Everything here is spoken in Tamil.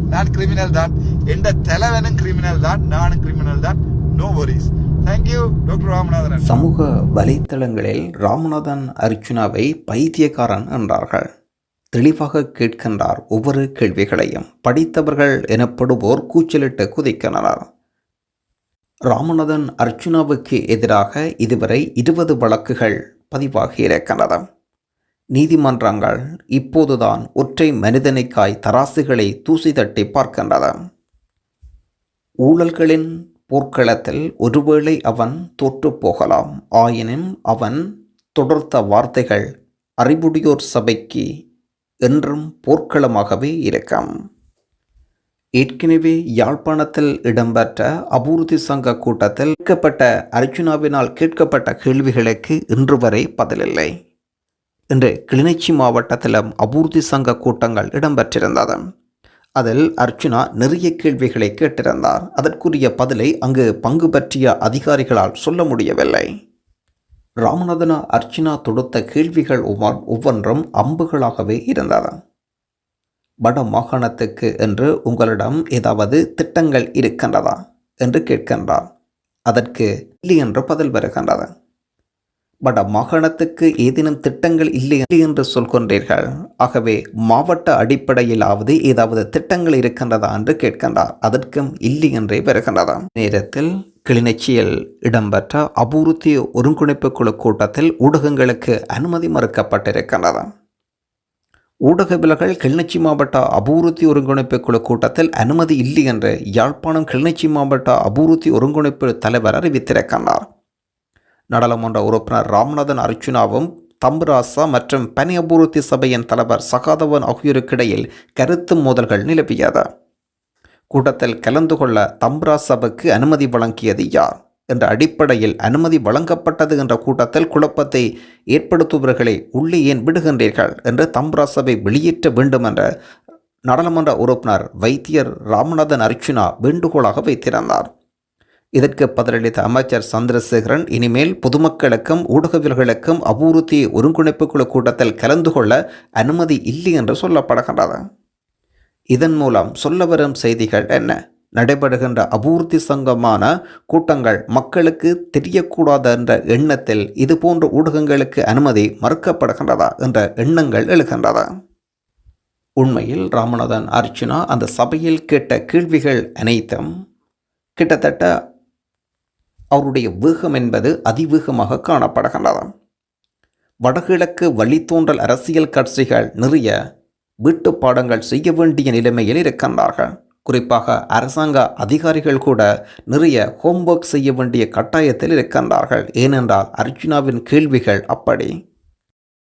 நான் கிரிமினல் தான் எந்த தலைவனும் கிரிமினல் தான் நானும் கிரிமினல் தான் no worries thank you doctor Ramanathan சமூக வலைத்தளங்களில் ராமநாதன் அர்ச்சுனாவை பைத்தியக்காரன் என்றார்கள். தெளிவாக கேட்கின்றார் ஒவ்வொரு கேள்விகளையும். படித்தவர்கள் எனப்படுவோர் கூச்சலிட்டு குதிக்கின்றனர். ராமநாதன் அர்ச்சுனாவுக்கு எதிராக இதுவரை இருபது வழக்குகள் பதிவாகி இருக்கின்றன. நீதிமன்றங்கள் இப்போதுதான் ஒற்றை மனிதனுக்காய் தராசுகளை தூசி தட்டி பார்க்கின்றன. ஊழல்களின் போர்க்களத்தில் ஒருவேளை அவன் தோற்றுப் போகலாம். ஆயினும் அவன் தொடர்த்த வார்த்தைகள் அறிவுடையோர் சபைக்கு என்றும் போர்க்களமாகவே இருக்கும். ஏற்கனவே யாழ்ப்பாணத்தில் இடம்பெற்ற அபூர்த்தி சங்க கூட்டத்தில் கேட்கப்பட்ட அர்ஜுனாவினால் கேட்கப்பட்ட கேள்விகளுக்கு இன்று வரை பதிலில்லை. இன்று கிளிநொச்சி மாவட்டத்தில் அபூர்த்தி சங்க கூட்டங்கள் இடம்பெற்றிருந்தது. அதில் அர்ச்சுனா நிறைய கேள்விகளை கேட்டிருந்தார். அதற்குரிய பதிலை அங்கு பங்கு பற்றிய அதிகாரிகளால் சொல்ல முடியவில்லை. ராமநாதனா அர்ச்சுனா தொடுத்த கேள்விகள் ஒவ்வொன்றும் அம்புகளாகவே இருந்தது வட மாகாணத்துக்கு என்று உங்களிடம் ஏதாவது திட்டங்கள் இருக்கின்றதா? என்று கேட்கின்றார். அதற்கு இல்லை என்று பதில் வருகின்றது. வட மாகாணத்துக்கு ஏதேனும் திட்டங்கள் இல்லை என்று சொல்கின்றீர்கள்? ஆகவே மாவட்ட அடிப்படையிலாவது ஏதாவது திட்டங்கள் இருக்கின்றதா என்று கேட்கின்றார். அதற்கும் இல்லை என்றே வருகின்றதா. நேரத்தில் கிளிநொச்சியில் இடம்பெற்ற அபூர்த்தி ஒருங்கிணைப்பு குழு கூட்டத்தில் ஊடகங்களுக்கு அனுமதி மறுக்கப்பட்டிருக்கின்றது. விலகல் கிளிநொச்சி மாவட்ட அபூர்த்தி ஒருங்கிணைப்பு குழு கூட்டத்தில் அனுமதி இல்லை என்று யாழ்ப்பாணம் கிளிநொச்சி மாவட்ட அபூர்த்தி ஒருங்கிணைப்பு தலைவர் அறிவித்திருக்கின்றார். நாடாளுமன்ற உறுப்பினர் ராமநாதன் அர்ச்சுனாவும் தம்புராசா மற்றும் பனி அபிவிருத்தி சபையின் தலைவர் சகாதவன் ஆகியோருக்கிடையில் கருத்து மோதல்கள் நிலவியது. கூட்டத்தில் கலந்து கொள்ள தம்புராசாவுக்கு அனுமதி வழங்கியது யார் என்ற அடிப்படையில் அனுமதி வழங்கப்பட்டது என்ற கூட்டத்தில் குழப்பத்தை ஏற்படுத்துபவர்களை உள்ளே ஏன் விடுகின்றீர்கள் என்று தம்புராசாவை வெளியேற்ற வேண்டும் என்ற நாடாளுமன்ற உறுப்பினர் வைத்தியர் ராமநாதன் அர்ச்சுனா வேண்டுகோளாக வைத்திருந்தார். இதற்கு பதிலளித்த அமைச்சர் சந்திரசேகரன் இனிமேல் பொதுமக்களுக்கும் ஊடகவியல்களுக்கும் அபூர்த்தி ஒருங்கிணைப்பு குழு கூட்டத்தில் கலந்து கொள்ள அனுமதி இல்லை என்று சொல்லப்படுகின்றது. இதன் மூலம் சொல்ல வரும் செய்திகள் என்ன? நடைபெறுகின்ற அபூர்த்தி சங்கமான கூட்டங்கள் மக்களுக்கு தெரியக்கூடாது என்ற எண்ணத்தில் இதுபோன்ற ஊடகங்களுக்கு அனுமதி மறுக்கப்படுகின்றதா என்ற எண்ணங்கள் எழுகின்றதா உண்மையில் ராமநாதன் அர்ச்சுனா அந்த சபையில் கேட்ட கேள்விகள் அனைத்தும் கிட்டத்தட்ட அவருடைய வேகம் என்பது அதிவேகமாக காணப்படுகின்றது. வடகிழக்கு வழித்தோன்றல் அரசியல் கட்சிகள் நிறைய வீட்டு பாடங்கள் செய்ய வேண்டிய நிலைமையில் இருக்கின்றார்கள். குறிப்பாக அரசாங்க அதிகாரிகள் கூட நிறைய ஹோம்ஒர்க் செய்ய வேண்டிய கட்டாயத்தில் இருக்கின்றார்கள். ஏனென்றால் அர்ஜுனாவின் கேள்விகள் அப்படி.